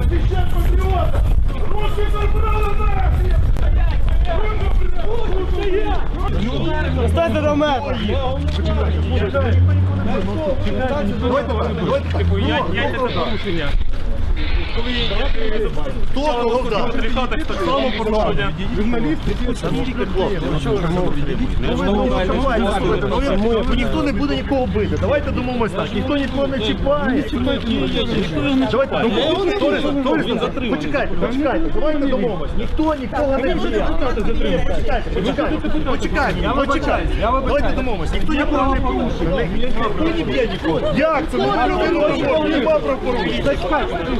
Захищай патріота! Руки забрали нахуй! Станьте до мене! Хто кого вдарив? так само порушення. Ну, Ніхто не буде нікого бити. Давайте домовимось так. Ніхто нікого не чіпає. Давайте домовимось. Почекайте, почекайте. Давайте домовимось. Ніхто нікого не б'є. Почекайте, почекайте. Почекайте, почекайте. Давайте домовимось. Ніхто нікого не порушує. Ніхто не б'є нікого. Як це? Нема людину, нема правопорушення.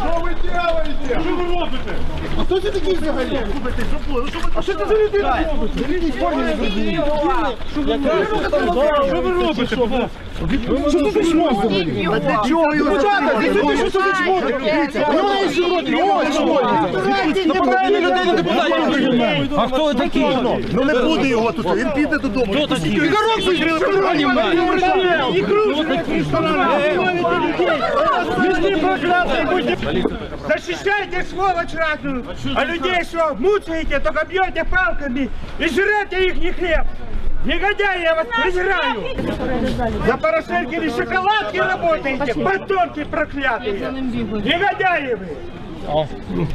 Що ви робите? Що ви робите? А хто це такий взагалі? Ну, А що це за людина робите? Що ви робите? Що це за шмон взагалі? А для чого його затримали? Що це за? Дивіться, вона є сьогодні. Ось шмон. Нападає на не питає. А хто ви такі? Ну не буде його тут, він піде додому. Хто такі? Ігорок Защищайте сволочь разную, а людей что, мучаете, только бьете палками и жрете их не хлеб. Негодяи, я вас презираю! За Порошенко или шоколадки работаете, подонки проклятые! Негодяи вы!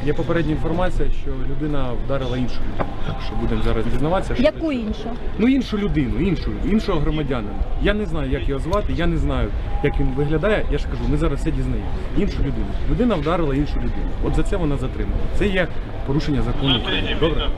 Є попередня інформація, що людина вдарила іншу людину. Так що будемо зараз дізнаватися. Що Яку іншу? Ну іншу людину, іншу, іншого громадянина. Я не знаю, як його звати, я не знаю, як він виглядає. Я ж кажу, ми зараз все дізнаємо. Іншу людину. Людина вдарила іншу людину. От за це вона затримана. Це є порушення закону. України. Добре?